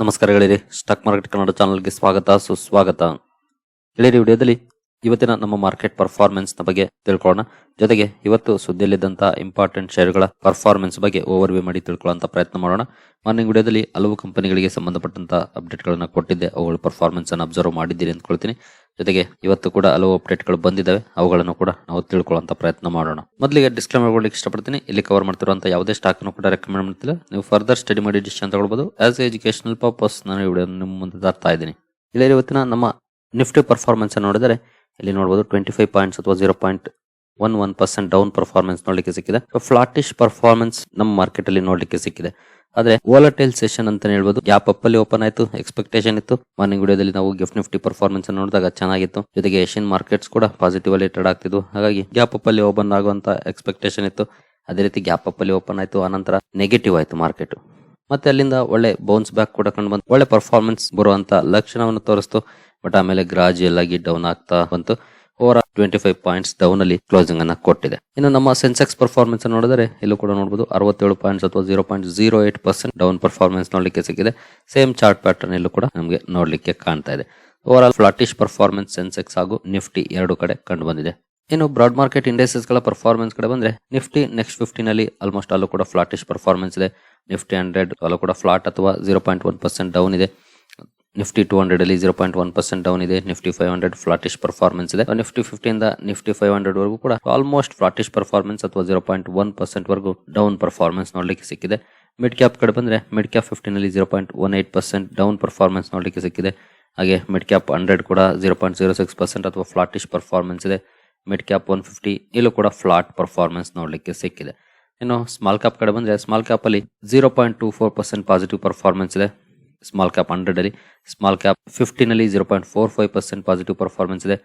ನಮಸ್ಕಾರ ಗೆಳೆಯರಿ stock market Kannada ಚಾನಲ್ಗೆ ಸ್ವಾಗತ, ಸುಸ್ವಾಗತ. ಗೆಳೆಯರಿ ವಿಡಿಯೋದಲ್ಲಿ ಇವತ್ತಿನ ನಮ್ಮ ಮಾರ್ಕೆಟ್ ಪರ್ಫಾರ್ಮೆನ್ಸ್ ಬಗ್ಗೆ ತಿಳ್ಕೊಳ್ಳೋಣ. ಜೊತೆಗೆ ಇವತ್ತು ಸುದ್ದಿಯಲ್ಲಿದ್ದಂಥ ಇಂಪಾರ್ಟೆಂಟ್ ಶೇರ್ಗಳ ಪರ್ಫಾರ್ಮೆನ್ಸ್ ಬಗ್ಗೆ ಓವರ್ ವ್ಯೂ ಮಾಡಿ ತಿಳ್ಕೊಳ್ಳೋಂತ ಪ್ರಯತ್ನ ಮಾಡೋಣ. ಮಾರ್ನಿಂಗ್ ವಿಡಿಯೋದಲ್ಲಿ ಹಲವು ಕಂಪನಿಗಳಿಗೆ ಸಂಬಂಧಪಟ್ಟಂತ ಅಪ್ಡೇಟ್ಗಳನ್ನು ಕೊಟ್ಟಿದ್ದೆ. ಅವುಗಳ ಪರ್ಫಾರ್ಮೆನ್ಸ್ ಅನ್ನು ಅಬ್ಸರ್ವ್ ಮಾಡಿದ್ದೀರಿ ಅಂದ್ಕೊಳ್ತೀನಿ. ಜೊತೆಗೆ ಇವತ್ತು ಕೂಡ ಹಲವು ಅಪ್ಡೇಟ್ಗಳು ಬಂದಿದ್ದಾವೆ. ಅವುಗಳನ್ನು ಕೂಡ ನಾವು ತಿಳ್ಕೊಳ್ಳುವಂತ ಪ್ರಯತ್ನ ಮಾಡೋಣ. ಮೊದಲಿಗೆ ಡಿಸ್ಕ್ಲೇಮರ್ ಕೊಡ್ಲಿಕ್ಕೆ ಇಷ್ಟಪಡ್ತೀನಿ. ಇಲ್ಲಿ ಕವರ್ ಮಾಡ್ತಿರುವಂತ ಯಾವುದೇ ಸ್ಟಾಕ್ ಅನ್ನು ಕೂಡ ರೆಕಮೆಂಡ್ ಮಾಡ್ತಿಲ್ಲ. ನೀವು ಫರ್ದರ್ ಸ್ಟಡಿ ಮಾಡಿ ಡಿಸಿಷನ್ ತಗೊಳ್ಬಹುದು. ಆಸ್ ಎಜುಕೇಶನಲ್ ಪರ್ಪಸ್ ನಾನು ವಿಡಿಯೋ ನಿಮ್ಮ ಮುಂದೆ ತರ್ತಾ ಇದ್ದೀನಿ. ಇಲ್ಲಿ ಇವತ್ತಿನ ನಮ್ಮ ನಿಫ್ಟಿ ಪರ್ಫಾರ್ಮೆನ್ಸ್ ನೋಡಿದರೆ ಇಲ್ಲಿ ನೋಡಬಹುದು ಟ್ವೆಂಟಿ ಫೈವ್ ಪಾಯಿಂಟ್ಸ್ ಅಥವಾ zero point one one percent down performance ನೋಡ್ಲಿಕ್ಕೆ ಸಿಕ್ಕಿದೆ. ಫ್ಲಾಟಿಶ್ ಪರ್ಫಾರ್ಮೆನ್ಸ್ ನಮ್ಮ ಮಾರ್ಕೆಟ್ ಅಲ್ಲಿ ನೋಡ್ಲಿಕ್ಕೆ ಸಿಕ್ಕಿದೆ. ಆದ್ರೆ ವೋಲಟೈಲ್ ಸೆಷನ್ ಅಂತ ಹೇಳ್ಬೋದು. ಯಾಪ್ ಅಪ್ ಅಲ್ಲಿ ಓಪನ್ ಆಯ್ತು ಎಕ್ಸ್ಪೆಕ್ಟೇಷನ್ ಇತ್ತು. ಮಾರ್ನಿಂಗ್ ವಿಡಿಯೋದಲ್ಲಿ ನಾವು ಗಿಫ್ಟ್ ನಿಫ್ಟಿ ಪರ್ಫಾರ್ಮೆನ್ಸ್ ನೋಡಿದಾಗ ಚೆನ್ನಾಗಿತ್ತು. ಜೊತೆಗೆ ಏಷ್ಯನ್ ಮಾರ್ಕೆಟ್ಸ್ ಕೂಡ ಪಾಸಿಟಿವ್ ಅಲ್ಲಿ ಟ್ರೇಡ್ ಆಗ್ತಿದ್ವು. ಹಾಗಾಗಿ ಗ್ಯಾಪ್ ಅಪ್ ಅಲ್ಲಿ ಓಪನ್ ಆಗುವಂತ ಎಕ್ಸ್ಪೆಕ್ಟೇಷನ್ ಇತ್ತು. ಅದೇ ರೀತಿ ಗ್ಯಾಪ್ ಅಪ್ ಅಲ್ಲಿ ಓಪನ್ ಆಯ್ತು, ಆನಂತರ ನೆಗೆಟಿವ್ ಆಯ್ತು ಮಾರ್ಕೆಟ್ ಮತ್ತೆ ಅಲ್ಲಿಂದ ಒಳ್ಳೆ ಬೌನ್ಸ್ ಬ್ಯಾಕ್ ಕೂಡ ಕಂಡು ಬಂತು. ಒಳ್ಳೆ ಪರ್ಫಾರ್ಮೆನ್ಸ್ ಬರುವಂತ ಲಕ್ಷಣವನ್ನು ತೋರಿಸ್ತು. ಬಟ್ ಆಮೇಲೆ ಗ್ರಾಜುಯಲ್ ಆಗಿ ಡೌನ್ ಆಗ್ತಾ ಬಂತು. Over twenty five points down ಅಲ್ಲಿ ಕ್ಲೋಸಿಂಗ್ ಅನ್ನ ಕೊಟ್ಟಿದೆ. ಇನ್ನು ನಮ್ಮ ಸೆನ್ಸೆಕ್ಸ್ ಪರ್ಫಾರ್ಮೆನ್ಸ್ ನೋಡಿದರೆ, ಇಲ್ಲೂ ಕೂಡ ನೋಡಬಹುದು ಅರವತ್ತೇಳು ಪಾಯಿಂಟ್ಸ್ ಅಥವಾ zero point zero eight percent down performance ನೋಡಲಿಕ್ಕೆ ಸಿಕ್ಕಿದೆ. ಸೇಮ್ ಚಾರ್ಟ್ ಪ್ಯಾಟರ್ನ್ ಇಲ್ಲೂ ಕೂಡ ನಮಗೆ ನೋಡಲಿಕ್ಕೆ ಕಾಣ್ತಾ ಇದೆ. Overall flattish performance Sensex ಹಾಗೂ ನಿಫ್ಟಿ ಎರಡು ಕಡೆ ಕಂಡು ಬಂದಿದೆ. ಇನ್ನು ಬ್ರಾಡ್ ಮಾರ್ಕೆಟ್ ಇಂಡಸ್ಟ್ರೀಸ್ಗಳ ಪರ್ಫಾರ್ಮೆನ್ಸ್ ಕಡೆ ಬಂದ್ರೆ ನಿಫ್ಟಿ ನೆಕ್ಸ್ಟ್ ಫಿಫ್ಟೀನ್ ಅಲ್ಲಿ ಆಲ್ಮೋಸ್ಟ್ ಅಲ್ಲೂ ಕೂಡ ಫ್ಲಾಟಿಶ್ ಪರ್ಫಾರ್ಮೆನ್ಸ್ ಇದೆ. ನಿಫ್ಟಿ ಹಂಡ್ರೆಡ್ ಅಲ್ಲೂ ಕೂಡ ಫ್ಲಾಟ್ ಅಥವಾ zero point one percent down ಇದೆ. ನಿಫ್ಟಿ ಟೂ ಹಂಡ್ರೆಡ್ ಅಲ್ಲಿ zero point one percent down ಇದೆ, Nifty five hundred flattish performance ಇದೆ. ನಿಫ್ಟಿ ಫಿಫ್ಟಿಯಿಂದ ನಿಫ್ಟಿ ಫೈವ್ ಹಂಡ್ರೆಡ್ ವರೆಗೂ ಕೂಡ ಆಲ್ಮೋಸ್ಟ್ ಫ್ಲಾಟಿಶ್ ಪರ್ಫಾರ್ಮೆನ್ಸ್ ಅಥವಾ ಜೀರೋ ಪಾಯಿಂಟ್ ಒನ್ ಪರ್ಸೆಂಟ್ ವರೆಗೂ ಡೌನ್ ಪರ್ಫಾರ್ಮೆನ್ಸ್ ನೋಡಲಿಕ್ಕೆ ಸಿಕ್ಕಿದೆ. ಮಿಡ್ ಕ್ಯಾಪ್ ಕಡೆ ಬಂದ್ರೆ ಮಿಡ್ ಕ್ಯಾಪ್ ಫಿಫ್ಟೀನ್ ಅಲ್ಲಿ zero point one eight percent down performance ನೋಡಲಿಕ್ಕೆ ಸಿಕ್ಕಿದೆ. ಹಾಗೆ ಮಿಡ್ ಕ್ಯಾಪ್ ಹಂಡ್ರೆಡ್ ಕೂಡ zero point zero six percent ಅಥವಾ ಫ್ಲಾಟಿಶ್ ಪರ್ಫಾರ್ಮೆನ್ಸ್ ಇದೆ. ಮಿಡ್ ಕ್ಯಾಪ್ ಒನ್ ಫಿಫ್ಟಿ ಇಲ್ಲೂ ಕೂಡ ಫ್ಲಾಟ್ ಪರ್ಫಾರ್ಮೆನ್ಸ್ ನೋಡಲಿಕ್ಕೆ ಸಿಕ್ಕಿದೆ. ಇನ್ನು ಸ್ಮಾಲ್ ಕ್ಯಾಪ್ ಕಡೆ ಬಂದ್ರೆ ಸ್ಮಾಲ್ ಕ್ಯಾಪ್ ಅಲ್ಲಿ zero point two four percent positive performance ಇದೆ. ಸ್ಮಾಲ್ ಕ್ಯಾಪ್ ಹಂಡ್ರೆಡ್ ಅಲ್ಲಿ small cap ಫಿಫ್ಟಿನಲ್ಲಿ zero point four five percent positive performance ಇದೆ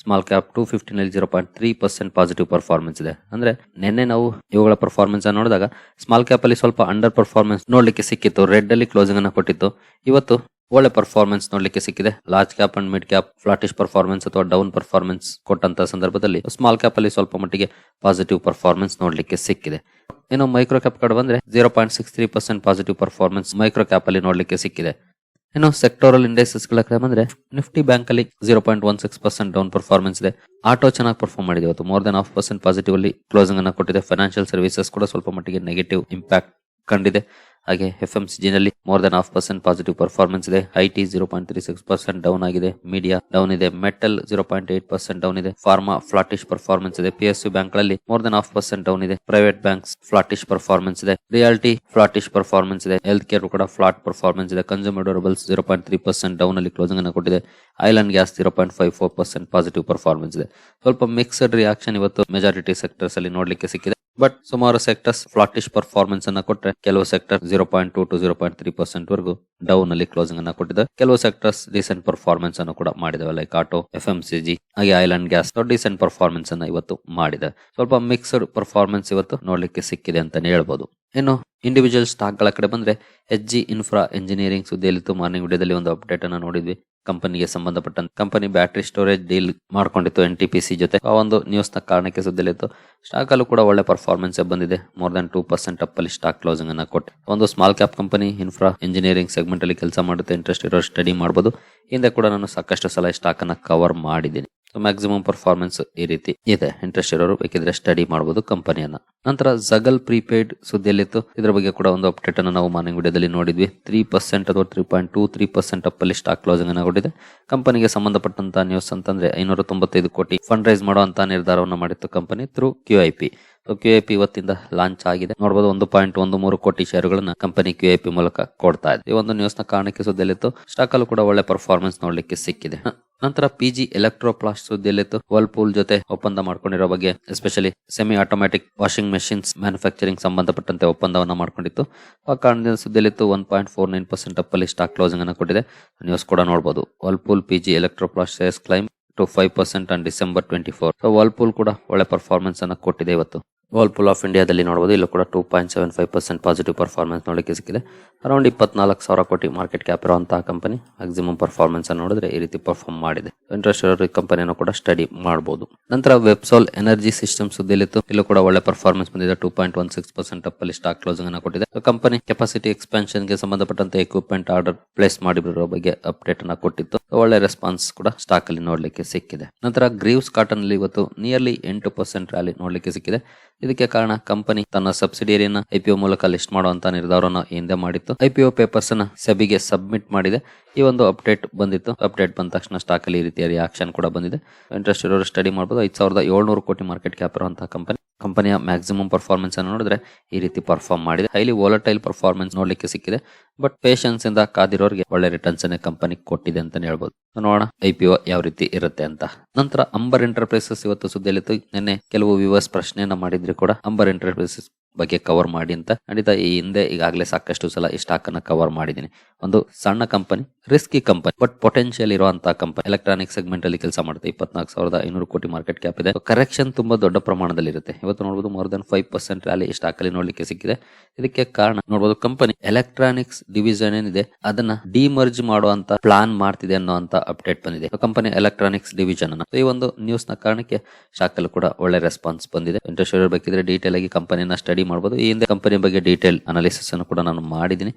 small cap two ಫಿಫ್ಟಿನಲ್ಲಿ zero point three percent positive performance ಇದೆ. ಅಂದ್ರೆ ನಿನ್ನೆ ನಾವು ಇವುಗಳ ಪರ್ಫಾರ್ಮೆನ್ಸ್ ನೋಡಿದಾಗ ಸ್ಮಾಲ್ ಕ್ಯಾಪ್ ಅಲ್ಲಿ ಸ್ವಲ್ಪ ಅಂಡರ್ ಪರ್ಫಾರ್ಮೆನ್ಸ್ ನೋಡ್ಲಿಕ್ಕೆ ಸಿಕ್ಕಿತ್ತು ರೆಡ್ ಅಲ್ಲಿ ಕ್ಲೋಸಿಂಗ್ ಅನ್ನು ಕೊಟ್ಟಿತ್ತು. ಇವತ್ತು ಒಳ್ಳೆ ಪರ್ಫಾರ್ಮೆನ್ಸ್ ನೋಡ್ಲಿಕ್ಕೆ ಸಿಕ್ಕಿದೆ. Large cap and mid cap flattish performance ಅಥವಾ ಡೌನ್ ಪರ್ಫಾರ್ಮೆನ್ಸ್ ಕೊಟ್ಟಂತ ಸಂದರ್ಭದಲ್ಲಿ ಸ್ಮಾಲ್ ಕ್ಯಾಪ್ ಅಲ್ಲಿ ಸ್ವಲ್ಪ ಮಟ್ಟಿಗೆ ಪಾಸಿಟಿವ್ ಪರ್ಫಾರ್ಮೆನ್ಸ್ ನೋಡ್ಲಿಕ್ಕೆ ಸಿಕ್ಕಿದೆ. ಇನ್ನು ಮೈಕ್ರೋ ಕ್ಯಾಪ್ ಕಾರ್ಡ್ ಬಂದ್ರೆ zero point six three percent positive performance micro cap ಅಲ್ಲಿ ನೋಡ್ಲಿಕ್ಕೆ ಸಿಕ್ಕಿದೆ. ಇನ್ನು ಸೆಕ್ಟೋರಲ್ ಇಂಡೆಕ್ಸಸ್ಗಳ ಕಡೆ ಬಂದ್ರೆ ನಿಫ್ಟಿ ಬ್ಯಾಂಕ್ ಅಲ್ಲಿ zero point one six percent down performance ಇದೆ. ಆಟೋ ಚೆನ್ನಾಗಿ ಪರ್ಫಾರ್ಮ್ ಮಾಡಿದೆ. ಇವತ್ತು more than half percent positive ಅಲ್ಲಿ ಕ್ಲೋಸಿಂಗ್ ಅನ್ನ ಕೊಟ್ಟಿದೆ. ಫೈನಾನ್ಷಿಯಲ್ ಸರ್ವಿಸಸ್ ಕೂಡ ಸ್ವಲ್ಪ ಮಟ್ಟಿಗೆ ನೆಗೆಟಿವ್ ಇಂಪ್ಯಾಕ್ಟ್ ಕಂಡಿದೆ. ಹಾಗೆ ಎಫ್ ಎಂ ಸಿ ನಲ್ಲಿ more than half percent positive performance ಇದೆ. IT zero point three six percent down ಆಗಿದೆ. ಮೀಡಿಯಾ ಡೌನ್ ಇದೆ. Metal zero point eight percent down ಇದೆ. ಫಾರ್ಮಾ ಫ್ಲಾಟಿಶ್ ಪರ್ಫಾರ್ಮೆನ್ಸ್ ಇದೆ. ಪಿ ಎಸ್ ಯು ಬ್ಯಾಂಕ್ಗಳಲ್ಲಿ more than half percent down ಇದೆ. Private banks flattish performance ಇದೆ. Reality flattish performance ಇದೆ. Health care ಕೂಡ flat performance ಇದೆ. Consumer durables zero point three percent down ಅಲ್ಲಿ closing ಅನ್ನು ಕೊಟ್ಟಿದೆ. Oil and gas zero point five four percent positive performance ಇದೆ. ಸ್ವಲ್ಪ ಮಿಕ್ಸ್ಡ್ ರಿಯಾಕ್ಷನ್ ಇವತ್ತು ಮೆಜಾರಿಟಿ ಸೆಕ್ಟರ್ಸ್ ಅಲ್ಲಿ ನೋಡ್ಲಿಕ್ಕೆ ಸಿಕ್ಕಿದೆ. ಬಟ್ ಸುಮಾರು ಸೆಕ್ಟರ್ಸ್ ಫ್ಲಾಟಿಶ್ ಪರ್ಫಾರ್ಮೆನ್ಸ್ ಅನ್ನ ಕೊಟ್ಟರೆ ಕೆಲವು sector zero point two to zero point three percent ವರೆಗೂ ಡೌನ್ ಅಲ್ಲಿ ಕ್ಲೋಸಿಂಗ್ ಅನ್ನ ಕೊಟ್ಟಿದೆ. ಕೆಲವು ಸೆಕ್ಟರ್ಸ್ ಡಿಸೆಂಟ್ ಪರ್ಫಾರ್ಮೆನ್ಸ್ ಅನ್ನು ಕೂಡ ಮಾಡಿದೆ like auto F M C G ಹಾಗೆ oil and gas decent performance ಅನ್ನ ಇವತ್ತು ಮಾಡಿದೆ. ಸ್ವಲ್ಪ ಮಿಕ್ಸ್ಡ್ ಪರ್ಫಾರ್ಮೆನ್ಸ್ ಇವತ್ತು ನೋಡ್ಲಿಕ್ಕೆ ಸಿಕ್ಕಿದೆ ಅಂತಾನೆ ಹೇಳ್ಬೋದು. ಇನ್ನು ಇಂಡಿವಿಜುವಲ್ ಸ್ಟಾಕ್ಗಳ ಕಡೆ ಬಂದ್ರೆ ಎಚ್ ಜಿ ಇನ್ಫ್ರಾ ಇಂಜಿನಿಯರಿಂಗ್ ಸುದ್ದಿಯಲ್ಲಿತ್ತು ಮಾರ್ನಿಂಗ್ ವಿಡಿಯೋದಲ್ಲಿ ಒಂದು ಅಪ್ಡೇಟ್ ಅನ್ನು ನೋಡಿದ್ವಿ. ಕಂಪನಿಗೆ ಸಂಬಂಧಪಟ್ಟಂತ ಕಂಪನಿ ಬ್ಯಾಟರಿ ಸ್ಟೋರೇಜ್ ಡೀಲ್ ಮಾಡ್ಕೊಂಡಿತ್ತು ಎನ್ ಟಿ ಪಿ ಸಿ ಜೊತೆ. ಆ ಒಂದು ನ್ಯೂಸ್ನ ಕಾರಣಕ್ಕೆ ಸುದ್ದಿಯಲ್ಲಿತ್ತು ಸ್ಟಾಕಲ್ಲೂ ಕೂಡ ಒಳ್ಳೆ ಪರ್ಫಾರ್ಮೆನ್ಸ್ ಬಂದಿದೆ. More than two percent up ಅಲ್ಲಿ ಸ್ಟಾಕ್ ಕ್ಲೋಸಿಂಗ್ ಅನ್ನು ಕೊಟ್ಟು ಒಂದು small cap company infra engineering segment ಅಲ್ಲಿ ಕೆಲಸ ಮಾಡುತ್ತೆ. ಇಂಟ್ರೆಸ್ಟ್ ಇರೋ ಸ್ಟಡಿ ಮಾಡಬಹುದು ಹಿಂದೆ ಕೂಡ ನಾನು ಸಾಕಷ್ಟು ಸಲ ಸ್ಟಾಕ್ ಅನ್ನ ಕವರ್ ಮಾಡಿದ್ದೀನಿ. ಮ್ಯಾಕ್ಸಿಮಮ್ ಪರ್ಫಾರ್ಮೆನ್ಸ್ ಈ ರೀತಿ ಇದೆ. ಇಂಟ್ರೆಸ್ಟ್ ಇರೋರು ಬೇಕಿದ್ರೆ ಸ್ಟಡಿ ಮಾಡಬಹುದು ಕಂಪನಿಯನ್ನ ನಂತರ ಜಗಲ್ ಪ್ರೀಪೇಯ್ಡ್ ಸುದ್ದಿಯಲ್ಲಿತ್ತು. ಇದರ ಬಗ್ಗೆ ಕೂಡ ಒಂದು ಅಪ್ಡೇಟ್ ಅನ್ನು ನಾವು ಮಾರ್ನಿಂಗ್ ವಿಡಿಯೋದಲ್ಲಿ ನೋಡಿದ್ವಿ. ತ್ರೀ ಪರ್ಸೆಂಟ್ ಅಥವಾ three point two three percent up stock closing ಅನ್ನು ಕೊಟ್ಟಿದೆ. ಕಂಪನಿಗೆ ಸಂಬಂಧಪಟ್ಟಂತಹ ನ್ಯೂಸ್ ಅಂತಂದ್ರೆ ಐನೂರ ತೊಂಬತ್ತೈದು ಕೋಟಿ ಫಂಡ್ ರೈಸ್ ಮಾಡುವಂತಹ ನಿರ್ಧಾರವನ್ನು ಮಾಡಿತ್ತು company through Q I P Q I P ಇವತ್ತಿಂದ ಲಾಂಚ್ ಆಗಿದೆ. ನೋಡಬಹುದು ಒಂದು ಪಾಯಿಂಟ್ ಒಂದು ಮೂರು ಕೋಟಿ ಶೇರುಗಳನ್ನ ಕಂಪನಿ ಕ್ಯೂ ಐ ಪಿ ಮೂಲಕ ಕೊಡ್ತಾ ಇದೆ. ಈ ಒಂದು ನ್ಯೂಸ್ನ ಕಾರಣಕ್ಕೆ ಸುದ್ದಿಯಲ್ಲಿತ್ತು. ಸ್ಟಾಕ್ ಅಲ್ಲೂ ಕೂಡ ಒಳ್ಳೆ ಪರ್ಫಾರ್ಮೆನ್ಸ್ ನೋಡ್ಲಿಕ್ಕೆ ಸಿಕ್ಕಿದೆ. ನಂತರ ಪಿಜಿ ಎಲೆಕ್ಟ್ರೋಪ್ಲಾಸ್ಟ್ ಸುದ್ದಿಯಲ್ಲಿತ್ತು ವರ್ಲ್ಪೂಲ್ ಜೊತೆ ಒಪ್ಪಂದ ಮಾಡ್ಕೊಂಡಿರೋ ಬಗ್ಗೆ especially semi automatic washing machines manufacturing ಸಂಬಂಧಪಟ್ಟಂತೆ ಒಪ್ಪಂದವನ್ನು ಮಾಡ್ಕೊಂಡಿತ್ತು. ಆ ಕಾರಣದಿಂದ ಸುದ್ದಿಯಲ್ಲಿತ್ತು one point four nine percent ಅಪ್ಪಲ್ಲಿ stock closing ಅನ್ನು ಕೊಟ್ಟಿದೆ. ನ್ಯೂಸ್ ಕೂಡ ನೋಡಬಹುದು Whirlpool PG Electroplast shares climb to five percent on December twenty four so Whirlpool ಕೂಡ ಒಳ್ಳೆ ಪರ್ಫಾರ್ಮೆನ್ಸ್ ಅನ್ನು ಕೊಟ್ಟಿದೆ ಇವತ್ತು. ವರ್ಲ್ಪೂಲ್ ಆಫ್ ಇಂಡಿಯಾದಲ್ಲಿ ನೋಡಬಹುದು ಇಲ್ಲೂ ಕೂಡ two point seven five percent positive performance ನೋಡಲಿಕ್ಕೆ ಸಿಕ್ಕಿದೆ. ಅರೌಂಡ್ ಇಪ್ಪತ್ನಾಲ್ಕು ಸಾವಿರ ಕೋಟಿ ಮಾರ್ಕೆಟ್ ಕ್ಯಾಪ್ ಇರುವಂತಹ ಕಂಪನಿ ಮ್ಯಾಕ್ಸಿಮಮ್ ಪರ್ಫಾರ್ಮೆನ್ಸ್ ನೋಡಿದ್ರೆ ಈ ರೀತಿ ಪರ್ಫಾರ್ಮ್ ಮಾಡಿದೆ. ಇಂಟ್ರೆಸ್ಟ್ ಇರೋ ಕಂಪನಿಯನ್ನು ಕೂಡ ಸ್ಟಡಿ ಮಾಡಬಹುದು ನಂತರ ವೆಬ್ಸೋಲ್ ಎನರ್ಜಿ ಸಿಸ್ಟಮ್ ಸುದ್ದಿಲಿತ್ತು ಇಲ್ಲೂ ಕೂಡ ಒಳ್ಳೆ ಪರ್ಫಾರ್ಮೆನ್ಸ್ ಬಂದಿದೆ. Two point one six percent up ಅಲ್ಲಿ ಸ್ಟಾಕ್ ಕ್ಲೋಸಿಂಗ್ ಅನ್ನು ಕೊಟ್ಟಿದೆ. ಕಂಪನಿ ಕೆಪಾಸಿಟಿ ಎಕ್ಸ್ಪಾನ್ಷನ್ಗೆ ಸಂಬಂಧಪಟ್ಟಂತೆ ಎಕ್ವಿಪ್ಮೆಂಟ್ ಆರ್ಡರ್ ಪ್ಲೇಸ್ ಮಾಡಿರೋ ಬಗ್ಗೆ ಅಪ್ಡೇಟ್ ಅನ್ನು ಕೊಟ್ಟಿತ್ತು. ಒಳ್ಳೆ ರೆಸ್ಪಾನ್ಸ್ ಕೂಡ ಸ್ಟಾಕ್ ಅಲ್ಲಿ ನೋಡ್ಲಿಕ್ಕೆ ಸಿಕ್ಕಿದೆ. ನಂತರ ಗ್ರೀವ್ಸ್ ಕಾಟನ್ ಅಲ್ಲಿ ಇವತ್ತು ನಿಯರ್ಲಿ ಎಂಟು ಪರ್ಸೆಂಟ್ ರ್ಯಾಲಿ ನೋಡ್ಲಿಕ್ಕೆ ಸಿಕ್ಕಿದೆ. ಇದಕ್ಕೆ ಕಾರಣ ಕಂಪನಿ ತನ್ನ ಸಬ್ಸಿಡಿಯರಿಯನ್ನ ಐಪಿಒ ಮೂಲಕ ಲಿಸ್ಟ್ ಮಾಡುವಂತ ನಿರ್ಧಾರವನ್ನು ಹಿಂದೆ ಮಾಡಿತ್ತು. ಐಪಿಒ ಪೇಪರ್ಸ್ನ ಸೆಬಿಗೆ ಸಬ್ಮಿಟ್ ಮಾಡಿದೆ. ಈ ಒಂದು ಅಪ್ಡೇಟ್ ಬಂದಿತ್ತು. ಅಪ್ಡೇಟ್ ಬಂದ ತಕ್ಷಣ ಸ್ಟಾಕ್ ಅಲ್ಲಿ ಈ ರೀತಿಯ ರಿಯಾಕ್ಷನ್ ಕೂಡ ಬಂದಿದೆ. ಇಂಟ್ರೆಸ್ಟ್ ಇರೋರು ಸ್ಟಡಿ ಮಾಡಬಹುದು ಐದು ಸಾವಿರದ ಏಳ್ನೂರು ಕೋಟಿ ಮಾರ್ಕೆಟ್ ಕ್ಯಾಪ್ ಇರುವಂತಹ ಕಂಪನಿ ಕಂಪನಿಯ ಮ್ಯಾಕ್ಸಿಮಮ್ ಪರ್ಫಾರ್ಮೆನ್ಸ್ ಅನ್ನು ನೋಡಿದ್ರೆ ಈ ರೀತಿ ಪರ್ಫಾರ್ಮ್ ಮಾಡಿದೆ. ಹೈಲಿ ವೋಲಟೈಲ್ ಪರ್ಫಾರ್ಮೆನ್ಸ್ ನೋಡ್ಲಿಕ್ಕೆ ಸಿಕ್ಕಿದೆ. ಬಟ್ ಪೇಷನ್ಸ್ ಇಂದ ಕಾದಿರೋರಿಗೆ ಒಳ್ಳೆ ರಿಟರ್ನ್ಸ್ ಅನ್ನೇ ಕಂಪನಿ ಕೊಟ್ಟಿದೆ ಅಂತಾನೆ ಹೇಳ್ಬೋದು. ನೋಡೋಣ, ಐ ಪಿ ಒ ಯಾವ ರೀತಿ ಇರುತ್ತೆ ಅಂತ. ನಂತರ ಅಂಬರ್ ಎಂಟರ್ಪ್ರೈಸಸ್ ಇವತ್ತು ಸುದ್ದಿಯಲ್ಲಿ ನಿನ್ನೆ ಕೆಲವು ವಿವರ್ಸ್ ಪ್ರಶ್ನೆಯನ್ನ ಮಾಡಿದ್ರೆ ಕೂಡ ಅಂಬರ್ ಎಂಟರ್ಪ್ರೈಸಸ್ ಬಗ್ಗೆ ಕವರ್ ಮಾಡಿ ಅಂತ. ಖಂಡಿತ ಈ ಹಿಂದೆ ಈಗಾಗಲೇ ಸಾಕಷ್ಟು ಸಲ ಈ ಸ್ಟಾಕ್ ಅನ್ನ ಕವರ್ ಮಾಡಿದ್ದೀನಿ. ಒಂದು ಸಣ್ಣ company risky company but potential ಇರುವಂತಹ ಕಂಪನಿ ಎಲೆಕ್ಟ್ರಾನಿಕ್ ಸೆಗ್ಮೆಂಟ್ ಅಲ್ಲಿ ಕೆಲಸ ಮಾಡುತ್ತೆ. ಇಪ್ಪತ್ನಾಲ್ಕು ಸಾವಿರದ ಐನೂರು ಕೋಟಿ ಮಾರ್ಕೆಟ್ ಕ್ಯಾಪ್ ಇದೆ. ಕರೆಕ್ಷನ್ ತುಂಬಾ ದೊಡ್ಡ ಪ್ರಮಾಣದಲ್ಲಿ ಇರುತ್ತೆ. ಇವತ್ತು ನೋಡಬಹುದು more than five percent rally ಈ ಸ್ಟಾಕ್ ಅಲ್ಲಿ ನೋಡ್ಲಿಕ್ಕೆ ಸಿಕ್ಕಿದೆ. ಇದಕ್ಕೆ ಕಾರಣ ನೋಡಬಹುದು ಕಂಪನಿ ಎಲೆಕ್ಟ್ರಾನಿಕ್ಸ್ ಡಿವಿಷನ್ ಏನಿದೆ, ಅದನ್ನ ಡಿಮರ್ಜ್ ಮಾಡುವಂತ ಪ್ಲಾನ್ ಮಾಡ್ತಿದೆ ಅನ್ನುವಂತ ಅಪ್ಡೇಟ್ ಬಂದಿದೆ. ಕಂಪನಿ ಎಲೆಕ್ಟ್ರಾನಿಕ್ಸ್ ಡಿವಿಜನ್ ಅನ್ನ. ಈ ಒಂದು ನ್ಯೂಸ್ನ ಕಾರಣಕ್ಕೆ ಅಲ್ಲಿ ಕೂಡ ಒಳ್ಳೆ ರೆಸ್ಪಾನ್ಸ್ ಬಂದಿದೆ. ಇಂಟ್ರೆಸ್ಟ್ ಬೇಕಿದ್ರೆ ಡೀಟೇಲ್ ಆಗಿ ಕಂಪನಿಯನ್ನ ಸ್ಟಡಿ ಮಾಡಬಹುದು ಈ ಹಿಂದೆ ಕಂಪನಿ ಬಗ್ಗೆ ಡೀಟೇಲ್ ಅನಾಲಿಸಿಸ್ ಅನ್ನು ಕೂಡ ನಾನು ಮಾಡಿದ್ದೀನಿ.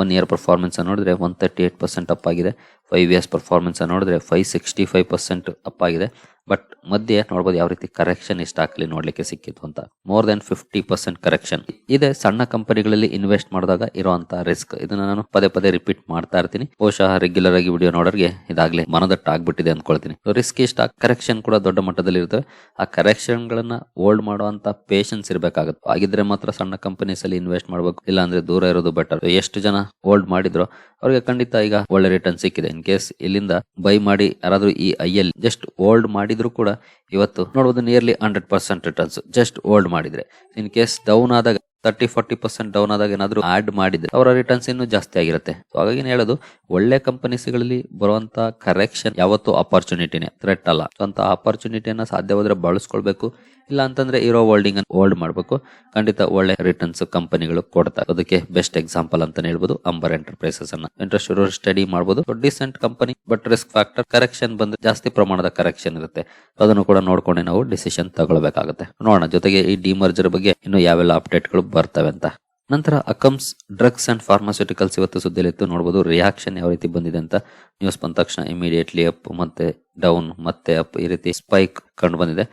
ಒನ್ ಇಯರ್ ಪರ್ಫಾರ್ಮೆನ್ಸ್ ನೋಡಿದ್ರೆ one thirty eight percent up ಆಗಿದೆ ಫೈವ್ ಇಯರ್ಸ್ ಪರ್ಫಾರ್ಮೆನ್ಸ್ ನೋಡಿದ್ರೆ five sixty five percent up ಆಗಿದೆ. ಬಟ್ ಮಧ್ಯೆ ನೋಡ್ಬೋದು ಯಾವ ರೀತಿ ಕರೆಕ್ಷನ್ ಸ್ಟಾಕ್ ಅಲ್ಲಿ ನೋಡ್ಲಿಕ್ಕೆ ಸಿಕ್ಕಿತ್ತು ಅಂತ. More than fifty percent correction ಇದೆ ಸಣ್ಣ ಕಂಪನಿಗಳಲ್ಲಿ ಇನ್ವೆಸ್ಟ್ ಮಾಡಿದಾಗ ಇರುವಂತಹ ರಿಸ್ಕ್ ಇದನ್ನ ನಾನು ಪದೇ ಪದೇ ರಿಪೀಟ್ ಮಾಡ್ತಾ ಇರ್ತೀನಿ. ಬಹುಶಃ ರೆಗ್ಯುಲರ್ ಆಗಿ ವಿಡಿಯೋ ನೋಡೋರಿಗೆ ಇದಾಗಲಿ ಮನದಟ್ಟ ಆಗ್ಬಿಟ್ಟಿದೆ ಅನ್ಕೊಳ್ತೀನಿ. ರಿಸ್ಕ್ ಇಷ್ಟ ಕರೆಕ್ಷನ್ ಕೂಡ ದೊಡ್ಡ ಮಟ್ಟದಲ್ಲಿ ಇರ್ತವೆ ಆ ಕರೆಕ್ಷನ್ ಗಳನ್ನ ಹೋಲ್ಡ್ ಮಾಡುವಂತ ಪೇಷನ್ಸ್ ಇರಬೇಕಾಗುತ್ತೆ. ಆಗಿದ್ರೆ ಮಾತ್ರ ಸಣ್ಣ ಕಂಪನೀಸ್ ಅಲ್ಲಿ ಇನ್ವೆಸ್ಟ್ ಮಾಡಬೇಕು. ಇಲ್ಲ ಅಂದ್ರೆ ದೂರ ಇರೋದು ಬೆಟರ್ ಎಷ್ಟು ಜನ ಹೋಲ್ಡ್ ಮಾಡಿದ್ರು ಅವ್ರಿಗೆ ಖಂಡಿತ ಈಗ ಒಳ್ಳೆ ರಿಟರ್ನ್ ಸಿಕ್ಕಿದೆ. ಇನ್ ಕೇಸ್ ಇಲ್ಲಿಂದ ಬೈ ಮಾಡಿ ಯಾರಾದ್ರೂ ಈ ಐ ಜಸ್ಟ್ ಹೋಲ್ಡ್ ಮಾಡಿದ್ರು ಕೂಡ ಇವತ್ತು ನೋಡಬಹುದು nearly hundred percent returns just hold ಮಾಡಿದ್ರೆ. ಇನ್ ಕೇಸ್ ಡೌನ್ ಆದಾಗ ತರ್ಟಿ ಫಾರ್ಟಿ ಪರ್ಸೆಂಟ್ ಡೌನ್ ಆದಾಗ ಏನಾದ್ರು ಆಡ್ ಮಾಡಿದ್ರೆ ಅವರ ರಿಟರ್ನ್ಸ್ ಇನ್ನೂ ಜಾಸ್ತಿ ಆಗಿರುತ್ತೆ. ಸೊ ಹಾಗಾಗಿ ಹೇಳೋದು, ಒಳ್ಳೆ ಕಂಪನೀಸ್ಗಳಲ್ಲಿ ಬರುವಂತ ಕರೆಕ್ಷನ್ ಯಾವತ್ತು ಅಪರ್ಚುನಿಟಿನೇ ಥ್ರೆಟ್ ಅಲ್ಲ. ಅಂತ ಅಪರ್ಚುನಿಟಿಯನ್ನ ಸಾಧ್ಯವಾದ್ರೆ ಬಳಸ್ಕೊಳ್ಬೇಕು. ಇಲ್ಲ ಅಂತಂದ್ರೆ ಇರೋ ಹೋಲ್ಡಿಂಗ್ ಅನ್ನು ಹೋಲ್ಡ್ ಮಾಡಬೇಕು. ಖಂಡಿತ ಒಳ್ಳೆ ರಿಟರ್ನ್ಸ್ ಕಂಪನಿಗಳು ಕೊಡ್ತಾರೆ ಅದಕ್ಕೆ ಬೆಸ್ಟ್ ಎಕ್ಸಾಂಪಲ್ ಅಂತಾನೆ ಹೇಳ್ಬೋದು ಅಂಬರ್ ಎಂಟರ್ಪ್ರೈಸಸ್ ಅನ್ನ. ಇಂಟ್ರೆಸ್ಟ್ ಇರೋರು ಸ್ಟಡಿ ಮಾಡಬಹುದು decent company but risk factor correction ಬಂದ್ರೆ ಜಾಸ್ತಿ ಪ್ರಮಾಣದ ಕರೆಕ್ಷನ್ ಇರುತ್ತೆ. ಅದನ್ನು ಕೂಡ ನೋಡ್ಕೊಂಡು ನಾವು ಡಿಸಿಷನ್ ತಗೊಳ್ಬೇಕಾಗುತ್ತೆ. ನೋಡೋಣ, ಜೊತೆಗೆ ಈ ಡಿಮರ್ಜರ್ ಬಗ್ಗೆ ಇನ್ನು ಯಾವೆಲ್ಲ ಅಪ್ಡೇಟ್ಗಳು ಬರ್ತವೆ ಅಂತ. ನಂತರ ಅಕಮ್ಸ್ ಡ್ರಗ್ಸ್ ಅಂಡ್ ಫಾರ್ಮಾಸ್ಯೂಟಿಕಲ್ಸ್ ಇವತ್ತು ಸುದ್ದಿಲಿತ್ತು ನೋಡ್ಬೋದು ರಿಯಾಕ್ಷನ್ ಯಾವ ರೀತಿ ಬಂದಿದೆ ಅಂತ ನ್ಯೂಸ್ ಬಂದ ತಕ್ಷಣ ಇಮಿಡಿಯೇಟ್ಲಿ ಅಪ್ ಮತ್ತೆ ಡೌನ್ ಮತ್ತೆ ಅಪ್ ಈ ರೀತಿ ಸ್ಪೈಕ್ ಕಂಡು ಬಂದಿದೆ.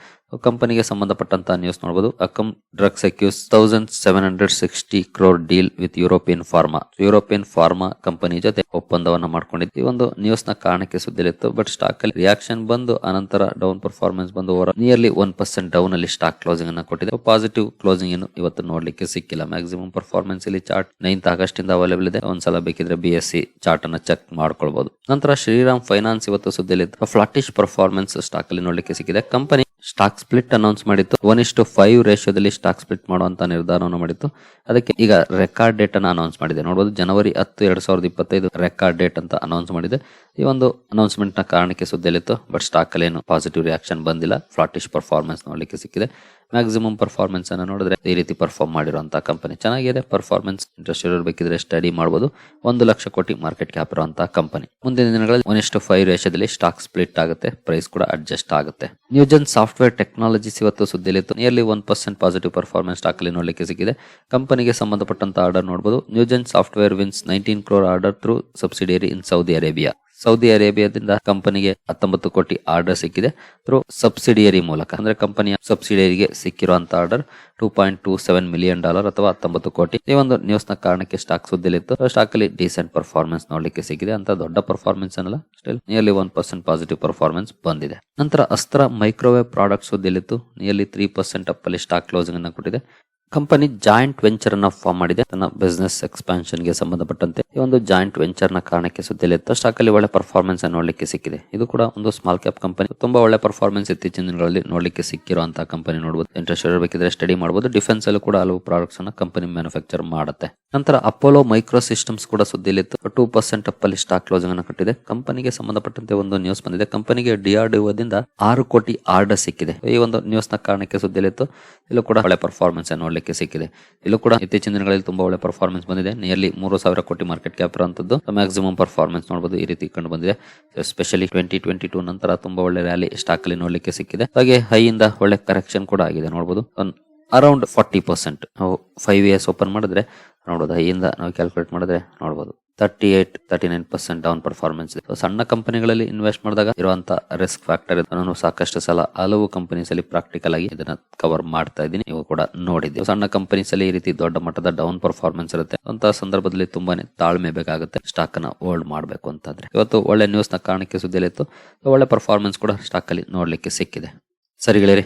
ಕಂಪನಿಗೆ ಸಂಬಂಧಪಟ್ಟಂತ ನ್ಯೂಸ್ ನೋಡಬಹುದು Akums drugs accuse thousand seven hundred sixty crore deal with European pharma European pharma company ಜೊತೆ ಒಪ್ಪಂದವನ್ನ ಮಾಡ್ಕೊಂಡಿದ್ದು. ಈ ಒಂದು ನ್ಯೂಸ್ನ ಕಾರಣಕ್ಕೆ ಸುದ್ದಿಲಿತ್ತು ಬಟ್ ಸ್ಟಾಕ್ ಅಲ್ಲಿ ರಿಯಾಕ್ಷನ್ ಬಂದು, ಅನಂತರ ಡೌನ್ ಪರ್ಫಾರ್ಮೆನ್ಸ್ ಬಂದು ನಿಯರ್ಲಿ ಒನ್ ಪರ್ಸೆಂಟ್ ಡೌನ್ ಅಲ್ಲಿ ಸ್ಟಾಕ್ ಕ್ಲೋಸಿಂಗ್ ಅನ್ನ ಕೊಟ್ಟಿದೆ. ಪಾಸಿಟಿವ್ ಕ್ಲೋಸಿಂಗ್ ಏನು ಇವತ್ತು ನೋಡ್ಲಿಕ್ಕೆ ಸಿಕ್ಕಿಲ್ಲ. ಮ್ಯಾಕ್ಸಿಮಮ್ ಪರ್ಫಾರ್ಮೆನ್ಸ್ ಇಲ್ಲಿ ಚಾರ್ಟ್ ನೈನ್ತ್ ಆಗಸ್ಟ್ ಇಂದ ಅವೈಲೇಬಲ್ ಇದೆ. ಒಂದ್ಸಲ ಬೇಕಿದ್ರೆ ಬಿ ಎಸ್ ಸಿ ಚಾರ್ಟ್ ಅನ್ನ ಚೆಕ್ ಮಾಡ್ಕೊಳ್ಬಹುದು ನಂತರ ಶ್ರೀರಾಮ್ ಫೈನಾನ್ಸ್ ಇವತ್ತು ಸುದ್ದಿಲಿತ್ತು. ಫ್ಲಾಟಿಶ್ ಪರ್ಫಾರ್ಮೆನ್ಸ್ ಸ್ಟಾಕ್ ಅಲ್ಲಿ ನೋಡ್ಲಿಕ್ಕೆ ಸಿಕ್ಕಿದೆ. ಕಂಪನಿ ಸ್ಟಾಕ್ ಸ್ಪ್ಲಿಟ್ ಅನೌನ್ಸ್ ಮಾಡಿತ್ತು. ಒನ್ ಇಷ್ಟು ಫೈವ್ ರೇಷಿಯೋದಲ್ಲಿ ಸ್ಟಾಕ್ ಸ್ಪ್ಲಿಟ್ ಮಾಡುವಂತ ನಿರ್ಧಾರವನ್ನು ಮಾಡಿತ್ತು. ಅದಕ್ಕೆ ಈಗ ರೆಕಾರ್ಡ್ ಡೇಟ್ ಅನ್ನು ಅನೌನ್ಸ್ ಮಾಡಿದೆ. ನೋಡಬಹುದು ಜನವರಿ ಹತ್ತು, ಎರಡ್ ಸಾವಿರದ ಇಪ್ಪತ್ತೈದು ರೆಕಾರ್ಡ್ ಡೇಟ್ ಅಂತ ಅನೌನ್ಸ್ ಮಾಡಿದೆ. ಈ ಒಂದು ಅನೌನ್ಸ್ಮೆಂಟ್ನ ಕಾರಣಕ್ಕೆ ಸುದ್ದಿಯಲ್ಲಿತ್ತು ಬಟ್ ಸ್ಟಾಕ್ ಅಲ್ಲಿ ಏನು ಪಾಸಿಟಿವ್ ರಿಯಾಕ್ಷನ್ ಬಂದಿಲ್ಲ. ಫ್ಲಾಟಿಶ್ ಪರ್ಫಾರ್ಮೆನ್ಸ್ ನೋಡ್ಲಿಕ್ಕೆ ಸಿಕ್ಕಿದೆ. ಮ್ಯಾಕ್ಸಿಮಮ್ ಪರ್ಫಾರ್ಮೆನ್ಸ್ ಅನ್ನು ನೋಡಿದ್ರೆ ಈ ರೀತಿ ಪರ್ಫಾರ್ಮ್ ಮಾಡಿರುವಂತಹ ಕಂಪನಿ ಚೆನ್ನಾಗಿದೆ. ಪರ್ಫಾರ್ಮೆನ್ಸ್ ಇಂಟ್ರೆಸ್ಟ್ ಇರೋರು ಬೇಕಿದ್ರೆ ಸ್ಟಡಿ ಮಾಡಬಹುದು ಒಂದು ಲಕ್ಷ ಕೋಟಿ ಮಾರ್ಕೆಟ್ ಕ್ಯಾಪ್ ಇರುವಂತಹ ಕಂಪನಿ ಮುಂದಿನ ದಿನಗಳಲ್ಲಿ ಒನಿಷ್ಟು ಫೈವ್ ರೇಷದಲ್ಲಿ ಸ್ಟಾಕ್ ಸ್ಪ್ಲಿಟ್ ಆಗುತ್ತೆ. ಪ್ರೈಸ್ ಕೂಡ ಅಡ್ಜಸ್ಟ್ ಆಗುತ್ತೆ. ನ್ಯೂಜನ್ ಸಾಫ್ಟ್ವೇರ್ ಟೆಕ್ನಾಲಜೀಸ್ ಇವತ್ತು ಸುದ್ದಿಲಿತ್ತು nearly one percent positive performance stock ಅಲ್ಲಿ ನೋಡಲಿಕ್ಕೆ ಸಿಕ್ಕಿದೆ. ಕಂಪನಿಗೆ ಸಂಬಂಧಪಟ್ಟಂತ ಆರ್ಡರ್ ನೋಡಬಹುದು Newgen software wins nineteen crore order through subsidiary in Saudi Arabia Saudi ಅರೇಬಿಯಾದಿಂದ ಕಂಪನಿಗೆ ಹತ್ತೊಂಬತ್ತು ಕೋಟಿ ಆರ್ಡರ್ ಸಿಕ್ಕಿದೆ. ಥ್ರೂ ಸಬ್ಸಿಡಿಯರಿ ಮೂಲಕ, ಅಂದ್ರೆ ಕಂಪನಿಯ ಸಬ್ಸಿಡಿಯರಿಗೆ ಸಿಕ್ಕಿರುವಂತಹ order two point two seven million dollar ಅಥವಾ ಹತ್ತೊಂಬತ್ತು ಕೋಟಿ. ಈ ಒಂದು ನ್ಯೂಸ್ನ ಕಾರಣಕ್ಕೆ ಸ್ಟಾಕ್ ಸುದ್ದಿಲಿತ್ತು. ಸ್ಟಾಕ್ ಅಲ್ಲಿ ಡೀಸೆಂಟ್ ಪರ್ಫಾರ್ಮೆನ್ಸ್ ನೋಡ್ಲಿಕ್ಕೆ ಸಿಕ್ಕಿದೆ. ಅಂತ ದೊಡ್ಡ ಪರ್ಫಾರ್ಮೆನ್ಸ್ ಅನ್ನಲ್ಲ still nearly one percent positive performance ಬಂದಿದೆ. ನಂತರ ಅಸ್ತ್ರ ಮೈಕ್ರೋವೇವ್ ಪ್ರಾಡಕ್ಟ್ ಸುದ್ದಿಲಿತ್ತು. ನಿಯರ್ಲಿ ತ್ರೀ ಪರ್ಸೆಂಟ್ ಅಪ್ ಅಲ್ಲಿ ಸ್ಟಾಕ್ ಕ್ಲೋಸಿಂಗ್ ಅನ್ನು ಕೊಟ್ಟಿದೆ. ಕಂಪನಿ ಜಾಯಿಂಟ್ ವೆಂಚರ್ ಅನ್ನ ಫಾರ್ಮ್ ಮಾಡಿದೆ. ತನ್ನ ಬಿಸ್ನೆಸ್ ಎಕ್ಸ್ಪಾನ್ಷನ್ಗೆ ಸಂಬಂಧಪಟ್ಟಂತೆ ಈ ಒಂದು ಜಾಯಿಂಟ್ ವೆಂಚರ್ನ ಕಾರಣಕ್ಕೆ ಸುದ್ದಿಯಲ್ಲಿ ಇತ್ತು. ಸ್ಟಾಕ್ ಅಲ್ಲಿ ಒಳ್ಳೆ ಪರ್ಫಾರ್ಮೆನ್ಸ್ ನೋಡ್ಲಿಕ್ಕೆ ಸಿಕ್ಕಿದೆ. ಇದು ಕೂಡ ಒಂದು ಸ್ಮಾಲ್ ಕ್ಯಾಪ್ ಕಂಪನಿ ತುಂಬಾ ಒಳ್ಳೆ ಪರ್ಫಾರ್ಮೆನ್ಸ್ ಇತ್ತೀಚಿನ ದಿನಗಳಲ್ಲಿ ನೋಡ್ಲಿಕ್ಕೆ ಸಿಕ್ಕಿರುವಂತಹ ಕಂಪನಿ ನೋಡಬಹುದು ಇಂಟ್ರೆಸ್ಟ್ ಇರಬೇಕಿದ್ರೆ ಸ್ಟಡಿ ಮಾಡಬಹುದು ಡಿಫೆನ್ಸ್ ಅಲ್ಲೂ ಕೂಡ ಹಲವು ಪ್ರಾಡಕ್ಟ್ಸ್ ಅನ್ನ ಕಂಪನಿ ಮ್ಯಾನುಫ್ಯಾಕ್ಚರ್ ಮಾಡುತ್ತೆ. ನಂತರ ಅಪೋಲೋ ಮೈಕ್ರೋ ಸಿಸ್ಟಮ್ಸ್ ಕೂಡ ಸುದ್ದಿಯಲ್ಲಿತ್ತು ಟೂ ಪರ್ಸೆಂಟ್ ಅಪ್ ಅಲ್ಲಿ ಸ್ಟಾಕ್ ಕ್ಲೋಸಿಂಗ್ ಅನ್ನು ಕಟ್ಟಿದೆ. ಕಂಪನಿಗೆ ಸಂಬಂಧಪಟ್ಟಂತೆ ಒಂದು ನ್ಯೂಸ್ ಬಂದಿದೆ. ಕಂಪನಿಗೆ ಡಿಆರ್ಡಿಒದಿಂದ ಆರು ಕೋಟಿ ಆರ್ಡರ್ ಸಿಕ್ಕಿದೆ. ಈ ಒಂದು ನ್ಯೂಸ್ನ ಕಾರಣಕ್ಕೆ ಸುದ್ದಿಯಲ್ಲಿತ್ತು ಇಲ್ಲೂ ಕೂಡ ಒಳ್ಳೆ ಪರ್ಫಾರ್ಮೆನ್ಸ್ ನೋಡ್ಲಿಕ್ಕೆ ಸಿಕ್ಕಿದೆ. ಇಲ್ಲೂ ಕೂಡ ಇತ್ತೀಚಿನ ದಿನಗಳಲ್ಲಿ ತುಂಬಾ ಒಳ್ಳೆ ಪರ್ಫಾರ್ಮೆನ್ಸ್ ಬಂದಿದೆ. ನಿಯರ್ಲಿ ಮೂರು ಸಾವಿರ ಕೋಟಿ ಮಾರ್ಕೆಟ್ ಕ್ಯಾಪ್ ಇರುವಂತದ್ದು. ಮ್ಯಾಕ್ಸಿಮಮ್ ಪರ್ಫಾರ್ಮೆನ್ಸ್ ನೋಡಬಹುದು ಈ ರೀತಿ ಕಂಡು ಬಂದಿದೆ. ಎಸ್ಪೆಷಲಿ ಟ್ವೆಂಟಿ ಟ್ವೆಂಟಿ ಟೂ ನಂತರ ತುಂಬಾ ಒಳ್ಳೆ ರ್ಯಾಲಿ ಸ್ಟಾಕ್ ಅಲ್ಲಿ ನೋಡ್ಲಿಕ್ಕೆ ಸಿಕ್ಕಿದೆ. ಹಾಗೆ ಹೈ ಇಂದ ಒಳ್ಳೆ ಕರೆಕ್ಷನ್ ಕೂಡ ಆಗಿದೆ ನೋಡಬಹುದು ಅರೌಂಡ್ ಫಾರ್ಟಿ ಪರ್ಸೆಂಟ್ ನಾವು ಫೈವ್ ಇಯರ್ಸ್ ಓಪನ್ ಮಾಡಿದ್ರೆ ನೋಡೋದು ಹೈಯಿಂದ ನಾವು ಕ್ಯಾಲ್ಕುಲೇಟ್ ಮಾಡಿದ್ರೆ ನೋಡಬಹುದು thirty eight thirty nine percent down performance ಇದೆ ಸಣ್ಣ ಕಂಪನಿಗಳಲ್ಲಿ ಇನ್ವೆಸ್ಟ್ ಮಾಡಿದಾಗ ಇರುವಂತ ರಿಸ್ಕ್ ಫ್ಯಾಕ್ಟರ್ ನಾನು ಸಾಕಷ್ಟು ಸಲ ಹಲವು ಕಂಪನೀಸ್ ಅಲ್ಲಿ ಪ್ರಾಕ್ಟಿಕಲ್ ಆಗಿ ಇದನ್ನ ಕವರ್ ಮಾಡ್ತಾ ಇದ್ದೀನಿ. ನೀವು ಕೂಡ ನೋಡಿದ್ದೀವಿ ಸಣ್ಣ ಕಂಪನೀಸ್ ಅಲ್ಲಿ ಈ ರೀತಿ ದೊಡ್ಡ ಮಟ್ಟದ ಡೌನ್ ಪರ್ಫಾರ್ಮೆನ್ಸ್ ಇರುತ್ತೆ. ಅಂತ ಸಂದರ್ಭದಲ್ಲಿ ತುಂಬಾನೇ ತಾಳ್ಮೆ ಬೇಕಾಗುತ್ತೆ. ಸ್ಟಾಕ್ ಅನ್ನ ಹೋಲ್ಡ್ ಮಾಡಬೇಕು ಅಂತಂದ್ರೆ. ಇವತ್ತು ಒಳ್ಳೆ ನ್ಯೂಸ್ನ ಕಾರಣಕ್ಕೆ ಸುದ್ದಿಲಿತ್ತು ಒಳ್ಳೆ ಪರ್ಫಾರ್ಮೆನ್ಸ್ ಕೂಡ ಸ್ಟಾಕ್ ಅಲ್ಲಿ ನೋಡ್ಲಿಕ್ಕೆ ಸಿಕ್ಕಿದೆ. ಸರಿ ಗೆಳೆಯರಿ